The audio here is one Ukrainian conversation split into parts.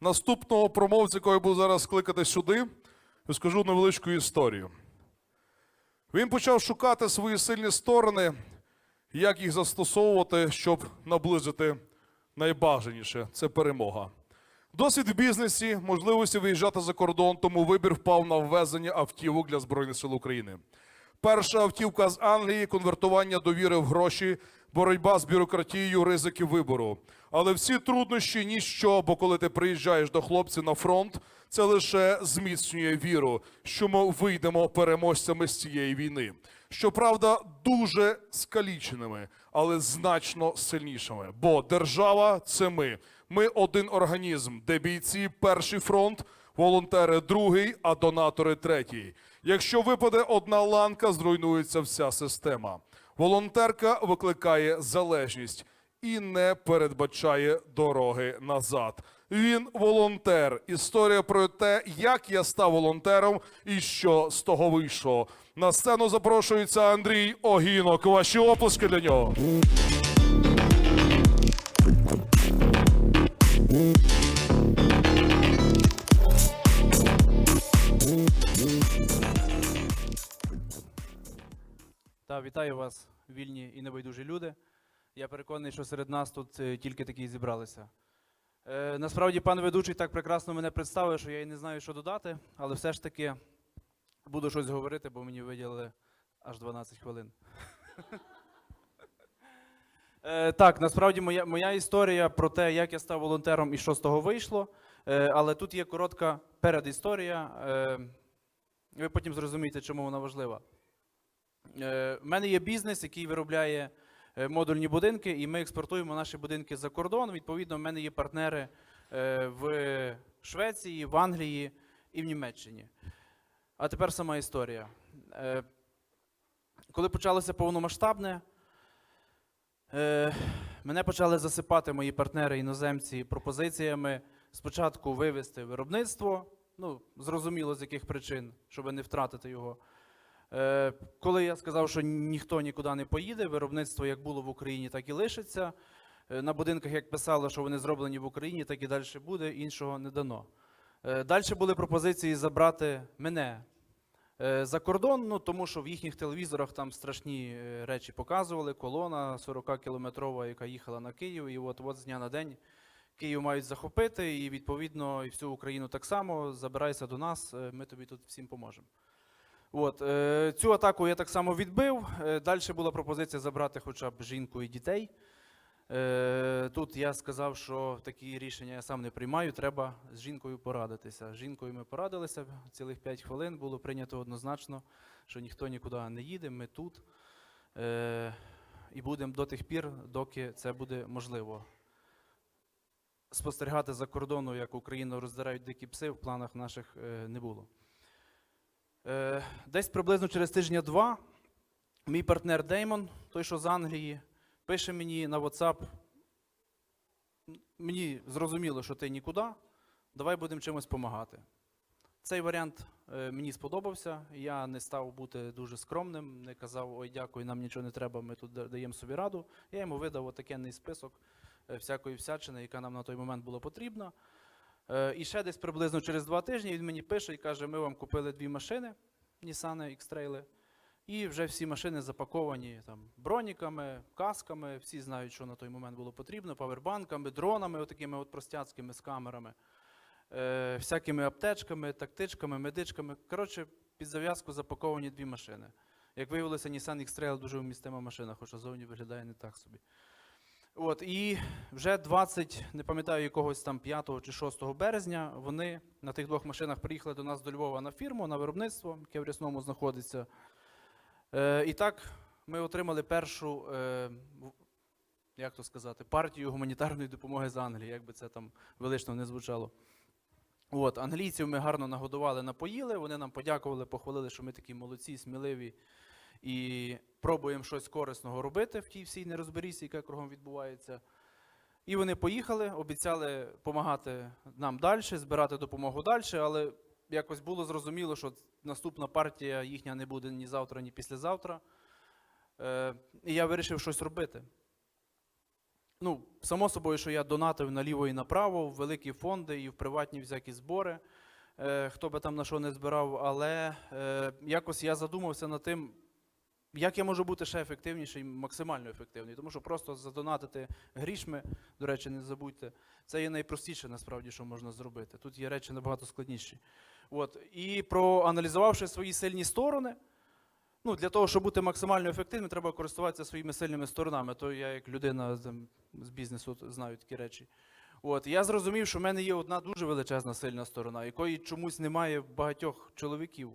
наступного промовця, якого я буду зараз скликати сюди, розкажу невеличку історію. Він почав шукати свої сильні сторони, як їх застосовувати, щоб наблизити найбажаніше це перемога. Досвід в бізнесі, можливості виїжджати за кордон, тому вибір впав на ввезення автівок для Збройних сил України. Перша автівка з Англії, конвертування довіри в гроші, боротьба з бюрократією, ризики вибору. Але всі труднощі ніщо, бо коли ти приїжджаєш до хлопців на фронт, це лише зміцнює віру, що ми вийдемо переможцями з цієї війни. Щоправда, дуже скаліченими, але значно сильнішими. Бо держава це ми. Ми один організм, де бійці перший фронт, волонтери другий, а донатори третій. Якщо випаде одна ланка, зруйнується вся система. Волонтерка викликає залежність і не передбачає дороги назад. Він волонтер. Історія про те, як я став волонтером і що з того вийшло. На сцену запрошується Андрій Огінок. Ваші оплески для нього. Та вітаю вас, вільні і небайдужі люди. Я переконаний, що серед нас тут е, тільки такі зібралися. Е, насправді, пан ведучий так прекрасно мене представив, що я і не знаю, що додати, але все ж таки буду щось говорити, бо мені виділили аж 12 хвилин. Е, так, насправді моя, моя історія про те, як я став волонтером і що з того вийшло. Але тут є коротка передісторія. Ви потім зрозумієте, чому вона важлива. Е, мене є бізнес, який виробляє модульні будинки, і ми експортуємо наші будинки за кордон. Відповідно, в мене є партнери е, в Швеції, в Англії і в Німеччині. А тепер сама історія. Е, Коли почалося повномасштабне, е, мене почали засипати мої партнери іноземці пропозиціями спочатку вивести виробництво, ну, зрозуміло з яких причин, щоб не втратити його. Е, Коли я сказав, що ніхто нікуди не поїде, виробництво як було в Україні, так і лишиться. Е, На будинках, як писало, що вони зроблені в Україні, так і далі буде, іншого не дано. Далі були пропозиції забрати мене е, за кордон, ну тому що в їхніх телевізорах там страшні е, речі показували. Колона 40-кілометрова, яка їхала на Київ, і от, от з дня на день Київ мають захопити, і відповідно і всю Україну так само. Забирайся до нас, е, ми тобі тут всім поможемо. От, е, цю атаку я так само відбив. Е, Далі була пропозиція забрати хоча б жінку і дітей. Е, тут я сказав, що такі рішення я сам не приймаю, треба з жінкою порадитися. З жінкою ми порадилися цілих 5 хвилин. Було прийнято однозначно, що ніхто нікуди не їде, ми тут. І будемо до тих пір, доки це буде можливо. Спостерігати за кордону, як Україну роздирають дикі пси, в планах наших не було. Е, Десь приблизно через тижня-два мій партнер Деймон, той, що з Англії, пише мені на WhatsApp. Мені зрозуміло, що ти нікуди, давай будемо чимось допомагати. Цей варіант е, мені сподобався. Я не став бути дуже скромним, не казав, ой, дякую, нам нічого не треба, ми тут даємо собі раду. Я йому видав отакенний список е, всякої всячини, яка нам на той момент була потрібна. Е, І ще десь приблизно через два тижні він мені пише і каже: ми вам купили дві машини, Nissan X-Trail, і вже всі машини запаковані там броніками, касками. Всі знають, що на той момент було потрібно, павербанками, дронами, отакими от простяцькими з камерами, е, всякими аптечками, тактичками, медичками. Коротше, під зав'язку запаковані дві машини. Як виявилося, Nissan X-Trail дуже вмістима машина, хоча зовні виглядає не так собі. От, і вже 20, не пам'ятаю, якогось там 5 чи 6 березня вони на тих двох машинах приїхали до нас до Львова на фірму, на виробництво, яке в Рясному знаходиться. Е, і так ми отримали першу, е, як то сказати, партію гуманітарної допомоги з Англії, як би це там велично не звучало. От, англійців ми гарно нагодували, напоїли, вони нам подякували, похвалили, що ми такі молодці, сміливі і пробуємо щось корисного робити в тій всій нерозберісі, яка кругом відбувається. І вони поїхали, обіцяли допомагати нам далі, збирати допомогу далі, але якось було зрозуміло, що наступна партія їхня не буде ні завтра, ні післязавтра. Е, і я вирішив щось робити. ну, само собою, що я донатив наліво і направо, в великі фонди і в приватні всякі збори, е, хто би там на що не збирав, але е, якось я задумався над тим, як я можу бути ще ефективніший, максимально ефективний. Тому що просто задонатити грішми, до речі, не забудьте, це є найпростіше насправді, що можна зробити. Тут є речі набагато складніші. От. І проаналізувавши свої сильні сторони, ну, для того, щоб бути максимально ефективним, треба користуватися своїми сильними сторонами. То я, як людина там, з бізнесу, знаю такі речі. От. Я зрозумів, що в мене є одна дуже величезна сильна сторона, якої чомусь немає багатьох чоловіків.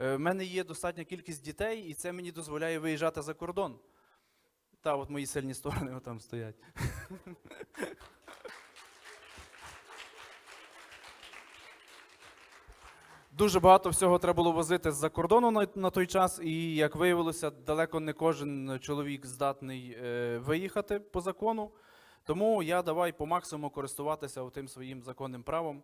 Е, В мене є достатня кількість дітей, і це мені дозволяє виїжджати за кордон. Та, от мої сильні сторони там стоять. Дуже багато всього треба було возити з-за кордону на, на той час, і як виявилося, далеко не кожен чоловік здатний е, виїхати по закону. Тому я давай по максимуму користуватися тим своїм законним правом.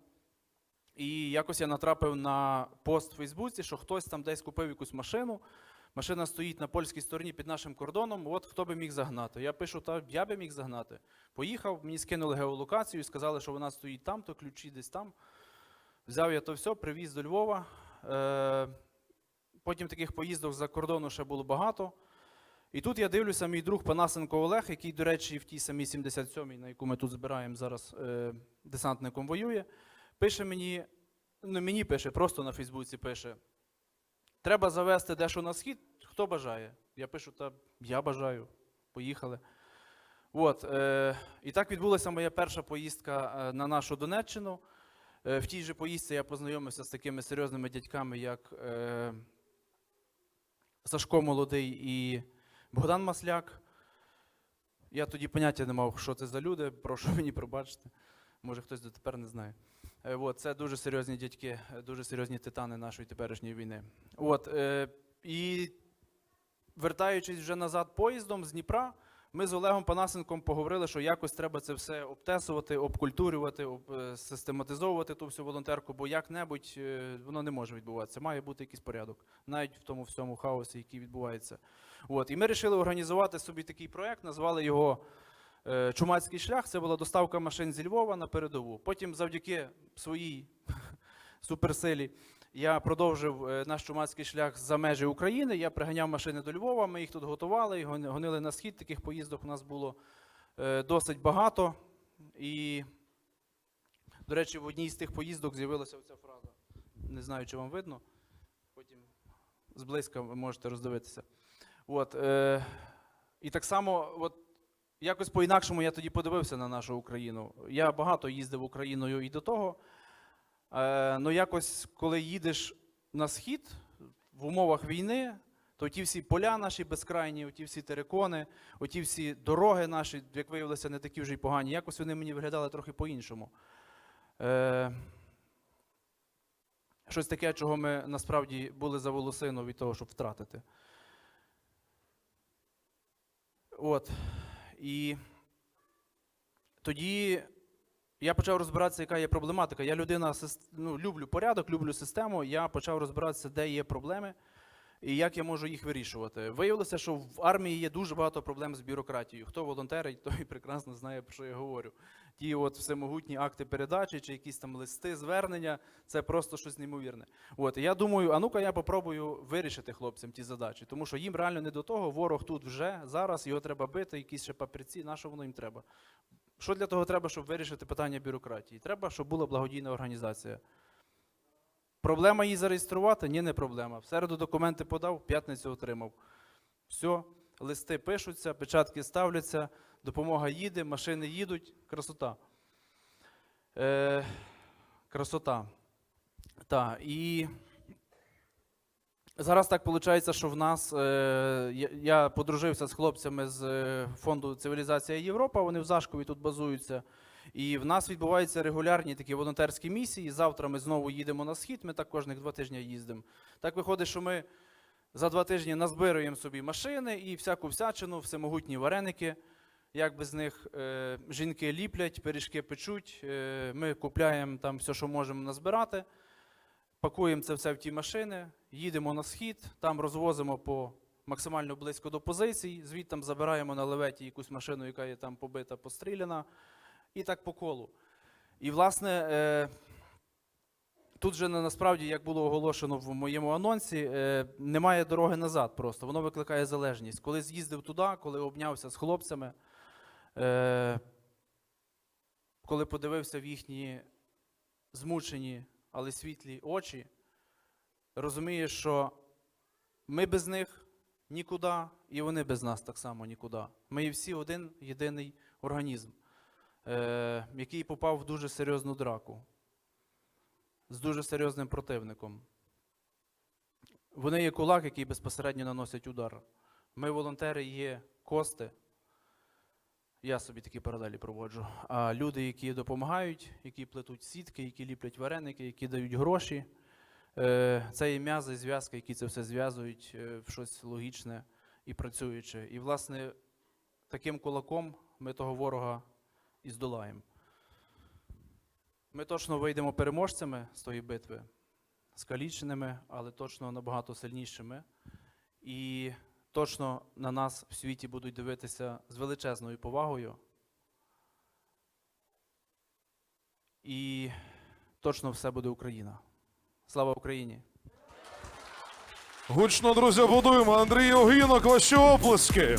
І якось я натрапив на пост в Фейсбуці, що хтось там десь купив якусь машину. Машина стоїть на польській стороні під нашим кордоном. От хто би міг загнати? Я пишу, та я би міг загнати. Поїхав, мені скинули геолокацію сказали, що вона стоїть там, то ключі десь там. Взяв я то все, привіз до Львова. Е, потім таких поїздок за кордону ще було багато. І тут я дивлюся, мій друг Панасенко Олег, який, до речі, в тій самій 77-й, на яку ми тут збираємо зараз, е, десантником воює, пише мені, ну мені пише, просто на Фейсбуці пише: треба завести дещо на схід, хто бажає. Я пишу, та я бажаю. Поїхали. От, е, і так відбулася моя перша поїздка е, на нашу Донеччину. Е, В тій же поїздці я познайомився з такими серйозними дядьками, як е, Сашко Молодий і Богдан Масляк. Я тоді поняття не мав, що це за люди, прошу мені пробачити. Може, хтось дотепер не знає. Е, От, це дуже серйозні дядьки, е, дуже серйозні титани нашої теперішньої війни. От, е, і вертаючись вже назад поїздом з Дніпра, ми з Олегом Панасенком поговорили, що якось треба це все обтесувати, обкультурювати, об, е, систематизовувати ту всю волонтерку, бо як-небудь е, воно не може відбуватися. Має бути якийсь порядок, навіть в тому всьому хаосі, який відбувається. От. І ми вирішили організувати собі такий проект, назвали його Чумацький шлях. Це була доставка машин зі Львова на передову. Потім, завдяки своїй суперсилі, я продовжив е, наш чумацький шлях за межі України. Я приганяв машини до Львова, ми їх тут готували і гонили на схід. Таких поїздок у нас було е, досить багато. І, до речі, в одній з тих поїздок з'явилася оця фраза. Не знаю, чи вам видно. Потім зблизька ви можете роздивитися. От, е, і так само, от, якось по-інакшому я тоді подивився на нашу Україну. Я багато їздив Україною і до того. Е, ну, якось, коли їдеш на схід в умовах війни, то ті всі поля наші безкрайні, ті всі терикони, оті всі дороги наші, як виявилося, не такі вже й погані, якось вони мені виглядали трохи по-іншому. Е, щось таке, чого ми насправді були за волосину від того, щоб втратити. От. І тоді я почав розбиратися, яка є проблематика. Я людина, ну, люблю порядок, люблю систему. Я почав розбиратися, де є проблеми і як я можу їх вирішувати. Виявилося, що в армії є дуже багато проблем з бюрократією. Хто волонтерить, той прекрасно знає, про що я говорю. Ті от всемогутні акти передачі чи якісь там листи, звернення це просто щось неймовірне. От і я думаю, а ну-ка я попробую вирішити хлопцям ті задачі, тому що їм реально не до того. Ворог тут вже зараз його треба бити, якісь ще папірці. На що воно їм треба? Що для того треба, щоб вирішити питання бюрократії? Треба, щоб була благодійна організація. Проблема її зареєструвати? Ні, не проблема. В середу документи подав, в п'ятницю отримав. Все, листи пишуться, печатки ставляться, допомога їде, машини їдуть. Красота. Е, красота. Так, і зараз так виходить, що в нас е, я, подружився з хлопцями з е, фонду Цивілізація Європа, вони в Зашкові тут базуються. І в нас відбуваються регулярні такі волонтерські місії. Завтра ми знову їдемо на схід, ми так кожних два тижні їздимо. Так виходить, що ми за два тижні назбируємо собі машини і всяку всячину, всемогутні вареники. Як без них е, жінки ліплять, пиріжки печуть, е, ми купляємо там все, що можемо назбирати, пакуємо це все в ті машини, їдемо на схід, там розвозимо по максимально близько до позицій, звідти забираємо на леветі якусь машину, яка є там побита, постріляна, і так по колу. І, власне, е, тут же насправді, як було оголошено в моєму анонсі, е, немає дороги назад просто. Воно викликає залежність. Коли з'їздив туди, коли обнявся з хлопцями, е, коли подивився в їхні змучені, але світлі очі, розумієш, що ми без них нікуди, і вони без нас так само нікуди. Ми всі один єдиний організм, е, який попав в дуже серйозну драку з дуже серйозним противником. Вони є кулак, який безпосередньо наносять удар. Ми, волонтери, є кости. Я собі такі паралелі проводжу. А люди, які допомагають, які плетуть сітки, які ліплять вареники, які дають гроші, е, це є м'язи, зв'язки, які це все зв'язують е, в щось логічне і працююче. І, власне, таким кулаком ми того ворога і здолаємо. Ми точно вийдемо переможцями з тої битви, скаліченими, але точно набагато сильнішими. І точно на нас в світі будуть дивитися з величезною повагою. І точно все буде Україна. Слава Україні! Гучно, друзі, будуємо. Андрій Огінок, ваші оплески.